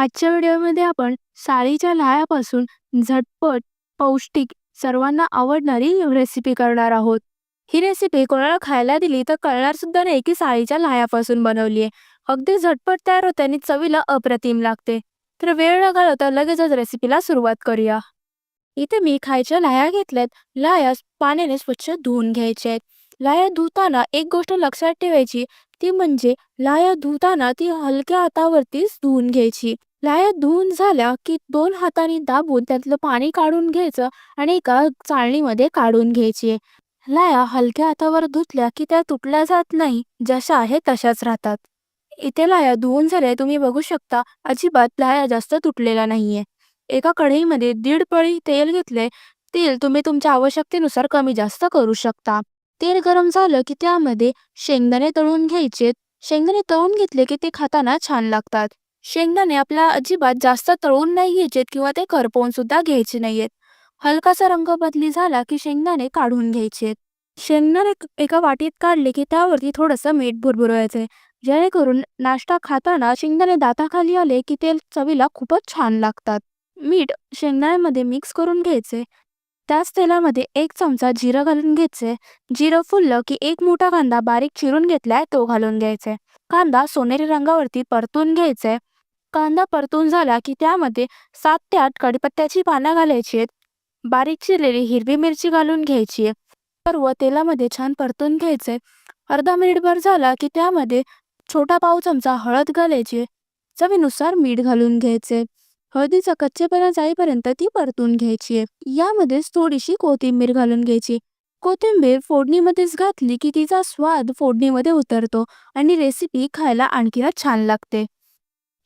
आजच्या व्हिडिओमध्ये आपण साळीच्या लाह्यापासून झटपट, पौष्टिक, सर्वांना आवडणारी रेसिपी करणार आहोत. ही रेसिपी कोणाला खायला दिली तर कळणार सुद्धा नाही की साळीच्या लाह्यापासून बनवली आहे. अगदी झटपट तयार होते आणि चवीला अप्रतिम लागते. तर वेळ न घालवता लगेचच रेसिपीला सुरुवात करूया. इथे मी खायच्या लाह्या घेतल्यात. लाह्या पाण्याने स्वच्छ धुवून घ्यायच्या आहेत. लाह्या धुताना एक गोष्ट लक्षात ठेवायची ती म्हणजे लाह्या धुताना ती हलक्या हातावरतीच धुवून घ्यायची. लाया धुवून झाल्या की दोन हातांनी दाबून त्यातलं पाणी काढून घ्यायचं आणि एका चाळणीमध्ये काढून घ्यायची. लाया हलक्या हातावर धुतल्या की त्या तुटल्या जात नाही, जशा आहे तशाच राहतात. इथे लाया धुवून झाल्या तुम्ही बघू शकता अजिबात लाया जास्त तुटलेला नाहीये. एका कढईमध्ये दीड पळी तेल घेतले. तेल तुम्ही तुमच्या आवश्यकतेनुसार कमी जास्त करू शकता. तेल गरम झालं की त्यामध्ये शेंगदाणे तळून घ्यायचे. शेंगदाणे तळून घेतले की ते खाताना छान लागतात. शेंगदाणे आपल्या अजिबात जास्त तळून नाही घ्यायचेत किंवा ते करपवून सुद्धा घ्यायचे नाहीयेत. हलकासा रंग बदली झाला की शेंगदाणे काढून घ्यायचेत. शेंगदाणे एका वाटीत काढले की त्यावरती थोडंसं मीठ भुरभुरवायचे जेणेकरून नाश्ता खाताना शेंगदाणे दाताखाली आले की ते चवीला खूपच छान लागतात. मीठ शेंगदाण्यामध्ये मिक्स करून घ्यायचे. त्याच तेलामध्ये एक चमचा जिरं घालून घ्यायचे. जिरं फुललं की एक मोठा कांदा बारीक चिरून घेतलाय तो घालून घ्यायचे कांदा सोनेरी रंगावरती परतून घ्यायचे. कांदा परतून झाला की त्यामध्ये सात ते आठ कडीपत्त्याची पानं घालायची. बारीक चिरलेली हिरवी मिरची घालून घ्यायची. आहे सर्व तेलामध्ये छान परतून घ्यायचे. अर्धा मिनिटभर झाला की त्यामध्ये छोटा पाव चमचा हळद घालायची. चवीनुसार मीठ घालून घ्यायचे. हळदीचा कच्चेपणा जाईपर्यंत ती परतून घ्यायची. आहे यामध्येच थोडीशी कोथिंबीर घालून घ्यायची. कोथिंबीर फोडणीमध्येच घातली की तिचा स्वाद फोडणीमध्ये उतरतो आणि रेसिपी खायला आणखीनच छान लागते.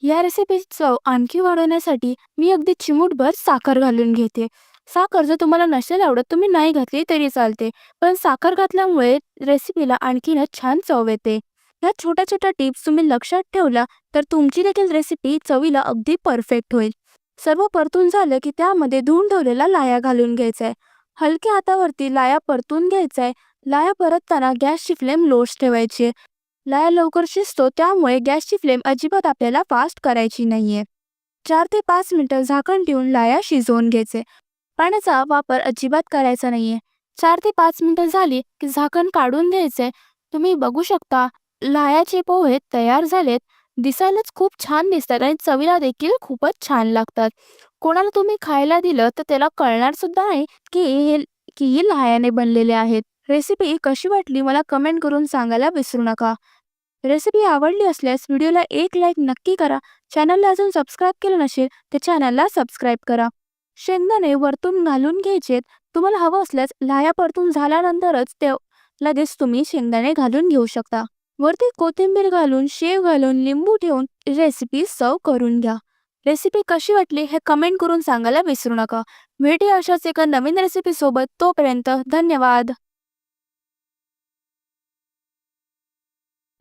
या रेसिपीची चव आणखी वाढवण्यासाठी मी अगदी चिमूटभर साखर घालून घेते. साखर जर तुम्हाला नसेल आवडत तुम्ही नाही घातली तरी चालते. पण साखर घातल्यामुळे रेसिपीला आणखीनच छान चव येते. या छोट्या छोट्या टिप्स तुम्ही लक्षात ठेवल्या तर तुमची देखील रेसिपी चवीला अगदी परफेक्ट होईल. सर्व परतून झालं की त्यामध्ये धुवून ठेवलेला लाया घालून घ्यायचा आहे हलक्या हातावरती लाया परतून घ्यायचा आहे लाया परतताना गॅसची फ्लेम लोच ठेवायची. लाया लवकर शिजतो त्यामुळे गॅसची फ्लेम अजिबात आपल्याला फास्ट करायची नाहीये. चार ते पाच मिनिटं झाकण ठेवून लाया शिजवून घ्यायचे. पाण्याचा वापर अजिबात करायचा नाहीये. चार ते पाच मिनिटं झाली की झाकण काढून घ्यायचे. तुम्ही बघू शकता लायाचे पोहे तयार झालेत. दिसायलाच खूप छान दिसतात आणि चवीला देखील खूपच छान लागतात. कोणाला तुम्ही खायला दिलं तर त्याला कळणार सुद्धा नाही की हे की लायाने बनलेले आहेत. रेसिपी कशी वाटली मला कमेंट करून सांगायला विसरू नका. रेसिपी आवडली असल्यास व्हिडिओला एक लाईक नक्की करा. चॅनलला अजून सबस्क्राईब केलं नसेल तर चॅनलला सबस्क्राईब करा. शेंगदाणे वरतून घालून घ्यायचेत. तुम्हाला हवं असल्यास लाह्या परतून झाल्यानंतरच ते लगेच तुम्ही शेंगदाणे घालून घेऊ शकता. वरती कोथिंबीर घालून, शेव घालून, लिंबू ठेवून रेसिपी सर्व करून घ्या. रेसिपी कशी वाटली हे कमेंट करून सांगायला विसरू नका. भेटूया अशाच एका नवीन रेसिपीसोबत तोपर्यंत धन्यवाद.